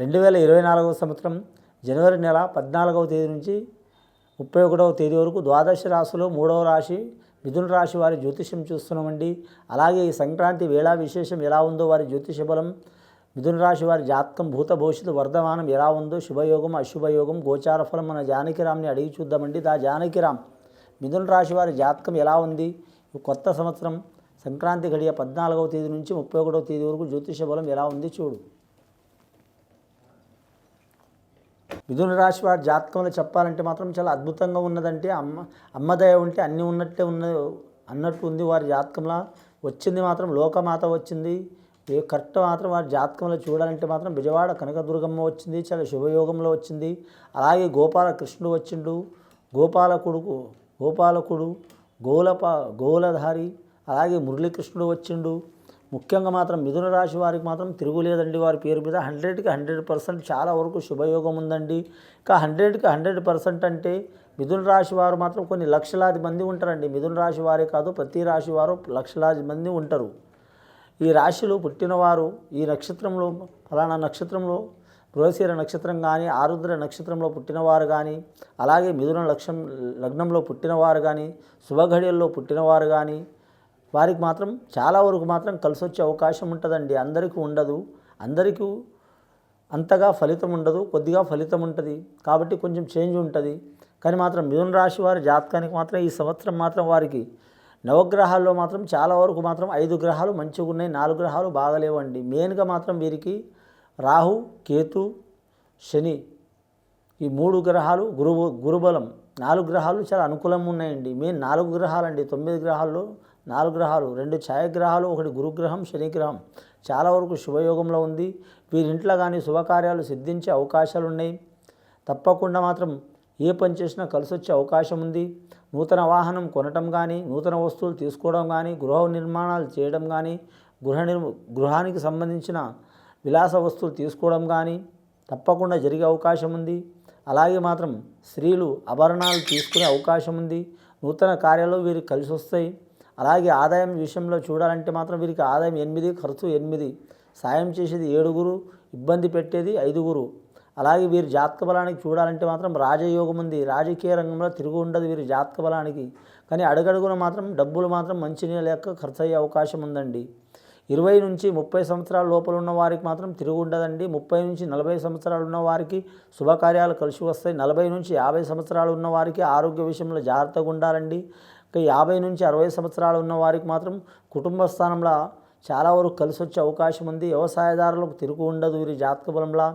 రెండు వేల ఇరవై నాలుగవ సంవత్సరం జనవరి నెల పద్నాలుగవ తేదీ నుంచి ముప్పై ఒకటవ తేదీ వరకు ద్వాదశ రాశిలో మూడవ రాశి మిథున రాశి వారి జ్యోతిష్యం చూస్తున్నామండి. అలాగే ఈ సంక్రాంతి వేళా విశేషం ఎలా ఉందో వారి జ్యోతిష బలం మిథున రాశి వారి జాతకం భూత భవిష్యత్తు వర్ధమానం ఎలా ఉందో శుభయోగం అశుభయోగం గోచార ఫలం మన జానకిరామ్ని అడిగి చూద్దామండి. దా జానకిరామ్ మిథున రాశి వారి జాతకం ఎలా ఉంది? కొత్త సంవత్సరం సంక్రాంతి గడియ పద్నాలుగవ తేదీ నుంచి ముప్పై ఒకటవ తేదీ వరకు జ్యోతిష బలం ఎలా ఉంది చూడు. మిథున రాశి వారి జాతకంలో చెప్పాలంటే మాత్రం చాలా అద్భుతంగా ఉన్నదంటే అమ్మ అమ్మదయ ఉంటే అన్నీ ఉన్నట్టే ఉన్న అన్నట్టు ఉంది వారి జాతకంలో. వచ్చింది మాత్రం లోకమాత వచ్చింది. ఏ కరెక్ట్ మాత్రం వారి జాతకంలో చూడాలంటే మాత్రం విజయవాడ కనకదుర్గమ్మ వచ్చింది చాలా శుభయోగంలో వచ్చింది. అలాగే గోపాల కృష్ణుడు వచ్చిండు. గోపాలకుడు గోపాలకుడు గోలప గోలధారి అలాగే మురళీకృష్ణుడు వచ్చిండు. ముఖ్యంగా మాత్రం మిథున రాశి వారికి మాత్రం తిరుగులేదండి వారి పేరు మీద. హండ్రెడ్కి హండ్రెడ్ పర్సెంట్ చాలా వరకు శుభయోగం ఉందండి. ఇంకా హండ్రెడ్కి హండ్రెడ్ పర్సెంట్ అంటే మిథున రాశి వారు మాత్రం కొన్ని లక్షలాది మంది ఉంటారండి. మిథున రాశి వారే కాదు ప్రతి రాశి వారు లక్షలాది మంది ఉంటారు. ఈ రాశిలో పుట్టినవారు ఈ నక్షత్రంలో ఫలానా నక్షత్రంలో బృహశీర నక్షత్రం కానీ ఆరుద్ర నక్షత్రంలో పుట్టినవారు కానీ అలాగే మిథున లక్ష్యం లగ్నంలో పుట్టినవారు కానీ శుభఘడియల్లో పుట్టినవారు కానీ వారికి మాత్రం చాలా వరకు మాత్రం కలిసి వచ్చే అవకాశం ఉంటుందండి. అందరికీ ఉండదు. అందరికీ అంతగా ఫలితం ఉండదు. కొద్దిగా ఫలితం ఉంటుంది. కాబట్టి కొంచెం చేంజ్ ఉంటుంది. కానీ మాత్రం మిథున రాశి వారి జాతకానికి మాత్రం ఈ సంవత్సరం మాత్రం వారికి నవగ్రహాల్లో మాత్రం చాలా వరకు మాత్రం ఐదు గ్రహాలు మంచిగా ఉన్నాయి. నాలుగు గ్రహాలు బాగలేవండి. మెయిన్గా మాత్రం వీరికి రాహు కేతు శని ఈ మూడు గ్రహాలు గురువు గురుబలం నాలుగు గ్రహాలు చాలా అనుకూలంగా ఉన్నాయండి. మెయిన్ నాలుగు గ్రహాలండి. తొమ్మిది గ్రహాల్లో నాలుగు గ్రహాలు రెండు ఛాయాగ్రహాలు ఒకటి గురుగ్రహం శనిగ్రహం. చాలా వరకు శుభయోగంలో ఉంది. వీరింట్లో కానీ శుభకార్యాలు సిద్ధించే అవకాశాలు ఉన్నాయి తప్పకుండా మాత్రం ఏ పని చేసినా కలిసి వచ్చే అవకాశం ఉంది. నూతన వాహనం కొనటం కానీ నూతన వస్తువులు తీసుకోవడం కానీ గృహ నిర్మాణాలు చేయడం కానీ గృహ నిర్మ గృహానికి సంబంధించిన విలాస వస్తువులు తీసుకోవడం కానీ తప్పకుండా జరిగే అవకాశం ఉంది. అలాగే మాత్రం స్త్రీలు ఆభరణాలు తీసుకునే అవకాశం ఉంది. నూతన కార్యాలు వీరికి కలిసి వస్తాయి అలాగే ఆదాయం విషయంలో చూడాలంటే మాత్రం వీరికి ఆదాయం ఎనిమిది ఖర్చు ఎనిమిది సాయం చేసేది ఏడుగురు ఇబ్బంది పెట్టేది ఐదుగురు. అలాగే వీరి జాతక బలానికి చూడాలంటే మాత్రం రాజయోగం ఉంది. రాజకీయ రంగంలో తిరుగు ఉండదు వీరి జాతక బలానికి. కానీ అడుగడుగున మాత్రం డబ్బులు మాత్రం మంచినీళ్ళ లెక్క ఖర్చు అయ్యే అవకాశం ఉందండి. ఇరవై నుంచి ముప్పై సంవత్సరాల లోపల ఉన్న వారికి మాత్రం తిరుగు ఉండదండి. ముప్పై నుంచి నలభై సంవత్సరాలు ఉన్న వారికి శుభకార్యాలు కలిసి వస్తాయి. నలభై నుంచి యాభై సంవత్సరాలు ఉన్న వారికి ఆరోగ్య విషయంలో జాగ్రత్తగా ఉండాలండి. ఇంకా యాభై నుంచి అరవై సంవత్సరాలు ఉన్న వారికి మాత్రం కుటుంబ స్థానంలో చాలా వరకు కలిసి వచ్చే అవకాశం ఉంది. వ్యవసాయదారులకు తిరుగు ఉండదు వీరి జాతక బలంలా.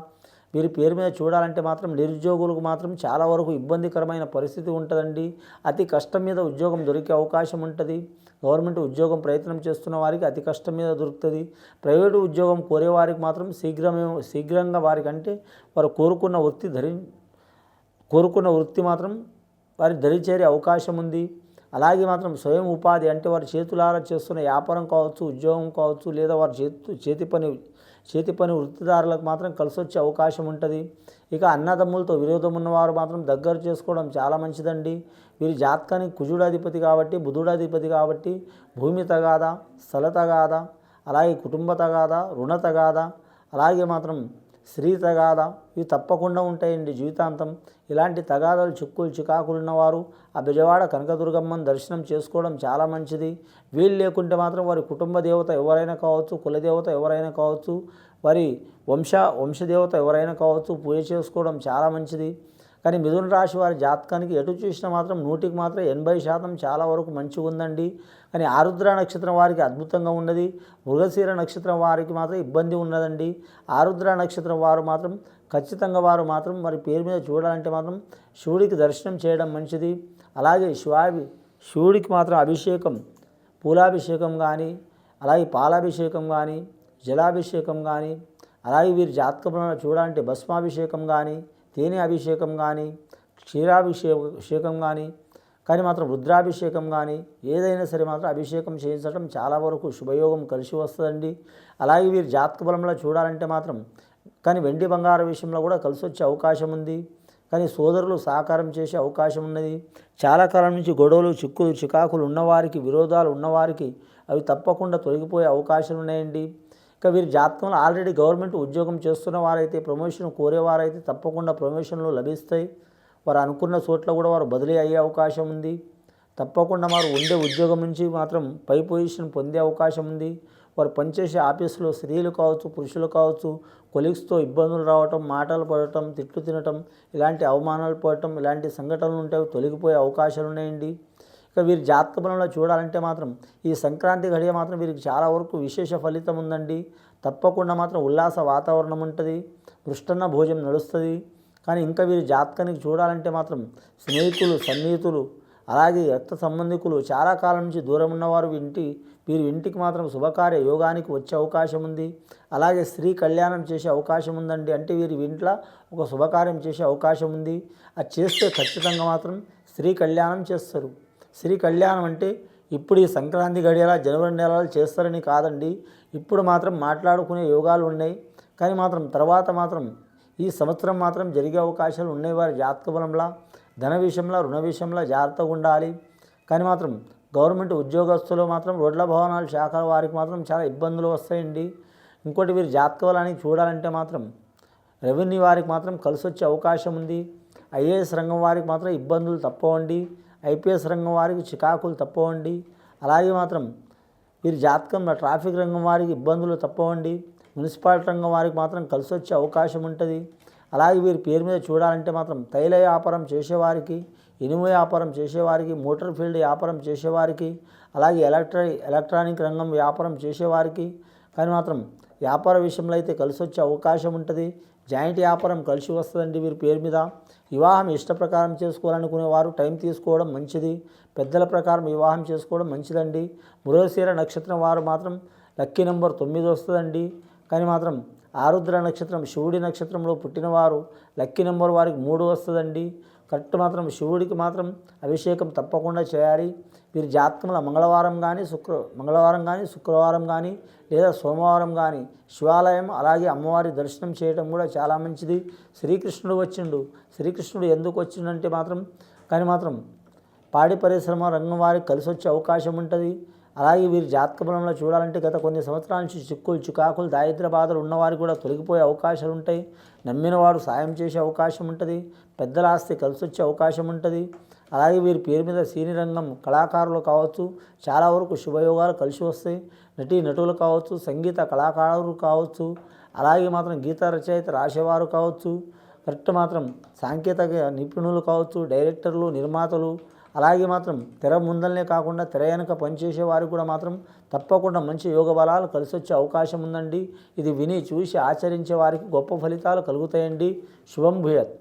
వీరి పేరు మీద చూడాలంటే మాత్రం నిరుద్యోగులకు మాత్రం చాలా వరకు ఇబ్బందికరమైన పరిస్థితి ఉంటుందండి. అతి కష్టం మీద ఉద్యోగం దొరికే అవకాశం ఉంటుంది. గవర్నమెంట్ ఉద్యోగం ప్రయత్నం చేస్తున్న వారికి అతి కష్టం మీద దొరుకుతుంది. ప్రైవేటు ఉద్యోగం కోరే వారికి మాత్రం శీఘ్రమే శీఘ్రంగా వారికంటే వారు కోరుకున్న వృత్తి ధరి కోరుకున్న వృత్తి మాత్రం వారి దరి చేరే అవకాశం ఉంది. అలాగే మాత్రం స్వయం ఉపాధి అంటే వారి చేతులారా చేస్తున్న వ్యాపారం కావచ్చు ఉద్యోగం కావచ్చు లేదా వారి చేతు చేతి పని చేతి పని వృత్తిదారులకు మాత్రం కలిసి వచ్చే అవకాశం ఉంటుంది. ఇక అన్నదమ్ములతో విరోధం ఉన్నవారు మాత్రం దగ్గర చేసుకోవడం చాలా మంచిదండి. వీరి జాతకానికి కుజుడాధిపతి కాబట్టి బుధుడాధిపతి కాబట్టి భూమి తగాదా స్థల తగాదా అలాగే కుటుంబ తగాదా రుణ తగాదా అలాగే మాత్రం స్త్రీ తగాద. ఇవి తప్పకుండా ఉంటాయండి జీవితాంతం. ఇలాంటి తగాదాలు చిక్కులు చికాకులు ఉన్నవారు ఆ బెజవాడ కనకదుర్గమ్మను దర్శనం చేసుకోవడం చాలా మంచిది. వీలు లేకుంటే మాత్రం వారి కుటుంబ దేవత ఎవరైనా కావచ్చు కులదేవత ఎవరైనా కావచ్చు వారి వంశ వంశదేవత ఎవరైనా కావచ్చు పూజ చేసుకోవడం చాలా మంచిది. కానీ మిథున రాశి వారి జాతకానికి ఎటు చూసినా మాత్రం నూటికి మాత్రం ఎనభై శాతం చాలా వరకు మంచిగా ఉందండి. కానీ ఆరుద్ర నక్షత్రం వారికి అద్భుతంగా ఉన్నది. మృగశీర నక్షత్రం వారికి మాత్రం ఇబ్బంది ఉన్నదండి. ఆరుద్ర నక్షత్రం వారు మాత్రం ఖచ్చితంగా వారు మాత్రం మరి పేరు మీద చూడాలంటే మాత్రం శివుడికి దర్శనం చేయడం మంచిది. అలాగే శివాభి శివుడికి మాత్రం అభిషేకం పూలాభిషేకం కానీ అలాగే పాలాభిషేకం కానీ జలాభిషేకం కానీ అలాగే వీరి జాతకంలో చూడాలంటే భస్మాభిషేకం కానీ తేనె అభిషేకం కానీ క్షీరాభిషేకం కానీ కానీ మాత్రం రుద్రాభిషేకం కానీ ఏదైనా సరే మాత్రం అభిషేకం చేయించడం చాలా వరకు శుభయోగం కలిసి వస్తుందండి. అలాగే వీరి జాతక బలంలో చూడాలంటే మాత్రం కానీ వెండి బంగారు విషయంలో కూడా కలిసి వచ్చే అవకాశం ఉంది. కానీ సోదరులు సహకారం చేసే అవకాశం ఉన్నది. చాలా కాలం నుంచి గొడవలు చిక్కులు చికాకులు ఉన్నవారికి విరోధాలు ఉన్నవారికి అవి తప్పకుండా తొలగిపోయే అవకాశాలు ఉన్నాయండి. ఇక వీరి జాతకంలో ఆల్రెడీ గవర్నమెంట్ ఉద్యోగం చేస్తున్న వారైతే ప్రమోషన్ కోరేవారైతే తప్పకుండా ప్రమోషన్లు లభిస్తాయి. వారు అనుకున్న చోట్ల కూడా వారు బదిలీ అయ్యే అవకాశం ఉంది. తప్పకుండా వారు ఉండే ఉద్యోగం నుంచి మాత్రం పై పొజిషన్ పొందే అవకాశం ఉంది. వారు పనిచేసే ఆఫీసులో స్త్రీలు కావచ్చు పురుషులు కావచ్చు కొలీగ్స్తో ఇబ్బందులు రావటం మాటలు పడటం తిట్లు తినటం ఇలాంటి అవమానాలు పడటం ఇలాంటి సంఘటనలు ఉంటాయి తొలగిపోయే అవకాశాలు ఉన్నాయండి. ఇక వీరి జాతక బలంలో చూడాలంటే మాత్రం ఈ సంక్రాంతి గడియ మాత్రం వీరికి చాలా వరకు విశేష ఫలితం ఉందండి. తప్పకుండా మాత్రం ఉల్లాస వాతావరణం ఉంటుంది. మృష్టన్న భోజనం నడుస్తుంది. కానీ ఇంకా వీరి జాతకానికి చూడాలంటే మాత్రం స్నేహితులు సన్నిహితులు అలాగే రక్త సంబంధికులు చాలా కాలం నుంచి దూరం ఉన్నవారు ఇంటి వీరి ఇంటికి మాత్రం శుభకార్య యోగానికి వచ్చే అవకాశం ఉంది. అలాగే స్త్రీ కళ్యాణం చేసే అవకాశం ఉందండి. అంటే వీరి ఇంట్లో ఒక శుభకార్యం చేసే అవకాశం ఉంది. అది చేస్తే ఖచ్చితంగా మాత్రం స్త్రీ కళ్యాణం చేస్తారు. శ్రీ కళ్యాణం అంటే ఇప్పుడు ఈ సంక్రాంతి గడియలా జనవరి నెలలు చేస్తారని కాదండి. ఇప్పుడు మాత్రం మాట్లాడుకునే యోగాలు ఉన్నాయి. కానీ మాత్రం తర్వాత మాత్రం ఈ సంవత్సరం మాత్రం జరిగే అవకాశాలు ఉన్నాయి వారి జాతక బలంలా ధన విషయంలో రుణ విషయంలో జాగ్రత్తగా ఉండాలి. కానీ మాత్రం గవర్నమెంట్ ఉద్యోగస్తులు మాత్రం రోడ్ల భవనాలు శాఖల వారికి మాత్రం చాలా ఇబ్బందులు వస్తాయండి. ఇంకోటి వీరి జాతక బలానికి చూడాలంటే మాత్రం రెవెన్యూ వారికి మాత్రం కలిసి వచ్చే అవకాశం ఉంది. ఐఏఎస్ రంగం వారికి మాత్రం ఇబ్బందులు తప్పవండి. ఐపీఎస్ రంగం వారికి చికాకులు తప్పవండి. అలాగే మాత్రం వీరి జాతకంలో ట్రాఫిక్ రంగం వారికి ఇబ్బందులు తప్పవండి. మున్సిపాలిటీ రంగం వారికి మాత్రం కలిసి వచ్చే అవకాశం ఉంటుంది. అలాగే వీరి పేరు మీద చూడాలంటే మాత్రం తైల వ్యాపారం చేసేవారికి ఇనుము వ్యాపారం చేసేవారికి మోటార్ ఫీల్డ్ వ్యాపారం చేసేవారికి అలాగే ఎలక్ట్రా ఎలక్ట్రానిక్ రంగం వ్యాపారం చేసేవారికి కానీ మాత్రం వ్యాపార విషయంలో అయితే కలిసి వచ్చే అవకాశం ఉంటుంది. జాయింట్ వ్యాపారం కలిసి వస్తుందండి వీరి పేరు మీద. వివాహం ఇష్ట ప్రకారం చేసుకోవాలనుకునేవారు టైం తీసుకోవడం మంచిది. పెద్దల ప్రకారం వివాహం చేసుకోవడం మంచిదండి. మృగశీర నక్షత్రం వారు మాత్రం లక్కీ నెంబర్ తొమ్మిది వస్తుందండి. కానీ మాత్రం ఆరుద్ర నక్షత్రం శివుడి నక్షత్రంలో పుట్టినవారు లక్కీ నెంబర్ వారికి మూడు వస్తుందండి. కరెక్ట్ మాత్రం శివుడికి మాత్రం అభిషేకం తప్పకుండా చేయాలి. వీరి జాతకంలో మంగళవారం కానీ శుక్ర మంగళవారం కానీ శుక్రవారం కానీ లేదా సోమవారం కానీ శివాలయం అలాగే అమ్మవారి దర్శనం చేయడం కూడా చాలా మంచిది. శ్రీకృష్ణుడు వచ్చిండు. శ్రీకృష్ణుడు ఎందుకు వచ్చిండంటే మాత్రం కానీ మాత్రం పాడి పరిశ్రమ రంగం వారికి కలిసి వచ్చే అవకాశం ఉంటుంది. అలాగే వీరి జాతక బలంలో చూడాలంటే గత కొన్ని సంవత్సరాల నుంచి చిక్కులు చికాకులు దారిద్ర బాధలు ఉన్నవారికి కూడా తొలగిపోయే అవకాశాలు ఉంటాయి. నమ్మిన వారు సాయం చేసే అవకాశం ఉంటుంది. పెద్దల ఆస్తి కలిసి వచ్చే అవకాశం ఉంటుంది. అలాగే వీరి పేరు మీద సినీ రంగం కళాకారులు కావచ్చు చాలా వరకు శుభయోగాలు కలిసి వస్తాయి. నటీ నటులు కావచ్చు సంగీత కళాకారులు కావచ్చు అలాగే మాత్రం గీత రచయిత రాసేవారు కావచ్చు కరెక్ట్ మాత్రం సాంకేతిక నిపుణులు కావచ్చు డైరెక్టర్లు నిర్మాతలు అలాగే మాత్రం తెర ముందలనే కాకుండా తెర వెనక పనిచేసే వారు కూడా మాత్రం తప్పకుండా మంచి యోగ బలాలు కలిసి వచ్చే అవకాశం ఉందండి. ఇది విని చూసి ఆచరించే వారికి గొప్ప ఫలితాలు కలుగుతాయండి. శుభం భూయత్.